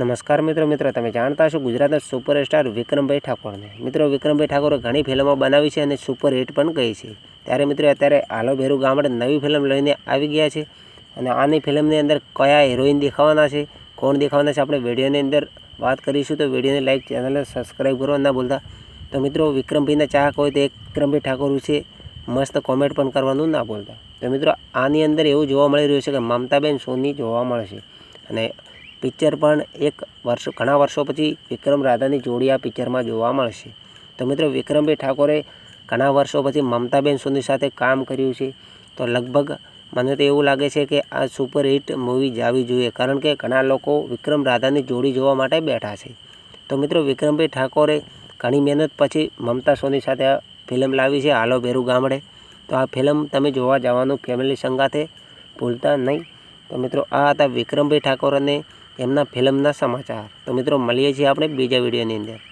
નમસ્કાર મિત્રો મિત્રો, તમે જાણતા છો ગુજરાતના સુપરસ્ટાર વિક્રમભાઈ ઠાકોરને. મિત્રો, વિક્રમભાઈ ઠાકોરે ઘણી ફિલ્મો બનાવી છે અને સુપર હિટ પણ કહી છે. ત્યારે મિત્રો, અત્યારે આલો ભેરુ ગામડે નવી ફિલ્મ લઈને આવી ગયા છે અને આની ફિલ્મની અંદર કયા હિરોઈન દેખાવાના છે, કોણ દેખાવાના છે, આપણે વિડીયોની અંદર વાત કરીશું. તો વિડીયોને લાઈક, ચેનલને સબસ્ક્રાઈબ કરવા ના ભૂલતા. તો મિત્રો, વિક્રમભાઈના ચાહક હોય તો વિક્રમભાઈ ઠાકોર વિશે મસ્ત કોમેન્ટ પણ કરવાનું ના ભૂલતા. તો મિત્રો, આની અંદર એવું જોવા મળી રહ્યું છે કે મમતાબેન સોની જોવા મળશે અને પિક્ચર પણ એક વર્ષ, ઘણા વર્ષો પછી વિક્રમ રાધાની જોડી આ પિક્ચરમાં જોવા મળશે. તો મિત્રો, વિક્રમભાઈ ઠાકોરે ઘણા વર્ષો પછી મમતાબેન સોની સાથે કામ કર્યું છે. તો લગભગ મને તો એવું લાગે છે કે આ સુપર હિટ મૂવી જાવી જોઈએ, કારણ કે ઘણા લોકો વિક્રમ રાધાની જોડી જોવા માટે બેઠા છે. તો મિત્રો, વિક્રમભાઈ ઠાકોરે ઘણી મહેનત પછી મમતા સોની સાથે આ ફિલ્મ લાવી છે, હાલો ભેરુ ગામડે. તો આ ફિલ્મ તમે જોવા જવાનું ફેમિલી સંગાથે ભૂલતા નહીં. તો મિત્રો, આ હતા વિક્રમભાઈ ઠાકોર અને એમના ફિલ્મના સમાચાર. તો મિત્રો મળીએ છીએ આપણે બીજા વિડીયોની અંદર.